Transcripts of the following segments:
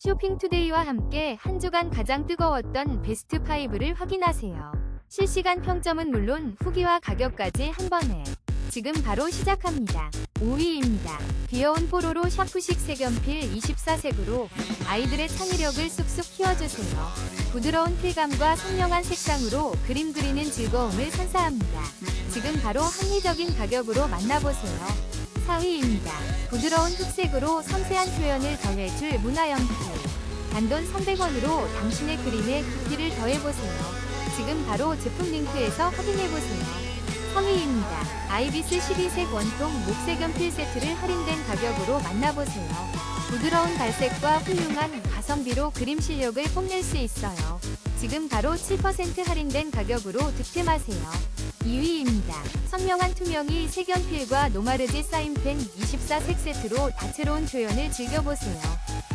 쇼핑투데이와 함께 한 주간 가장 뜨거웠던 베스트 5를 확인하세요. 실시간 평점은 물론 후기와 가격까지 한 번에 지금 바로 시작합니다. 5위입니다. 귀여운 뽀로로 샤프식 색연필 24색으로 아이들의 창의력을 쑥쑥 키워주세요. 부드러운 필감과 선명한 색상으로 그림 그리는 즐거움을 선사합니다. 지금 바로 합리적인 가격으로 만나보세요. 4위입니다. 부드러운 흑색으로 섬세한 표현을 더해줄 문화연필. 단돈 300원으로 당신의 그림에 깊이를 더해보세요. 지금 바로 제품 링크에서 확인해보세요. 3위입니다. 아이비스 12색 원통 목색 연필 세트를 할인된 가격으로 만나보세요. 부드러운 발색과 훌륭한 가성비로 그림 실력을 뽐낼 수 있어요. 지금 바로 7% 할인된 가격으로 득템하세요. 2위입니다. 선명한 투명이 색연필과 노마르지 사인펜 24색 세트로 다채로운 표현을 즐겨보세요.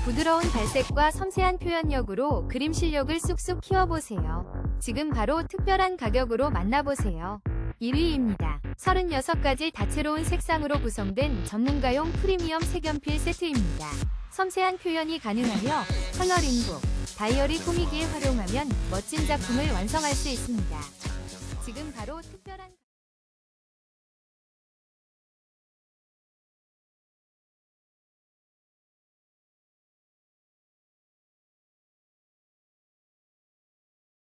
부드러운 발색과 섬세한 표현력으로 그림 실력을 쑥쑥 키워보세요. 지금 바로 특별한 가격으로 만나보세요. 1위입니다. 36가지 다채로운 색상으로 구성된 전문가용 프리미엄 색연필 세트입니다. 섬세한 표현이 가능하며 컬러링북, 다이어리 꾸미기에 활용하면 멋진 작품을 완성할 수 있습니다. 지금 바로 특별한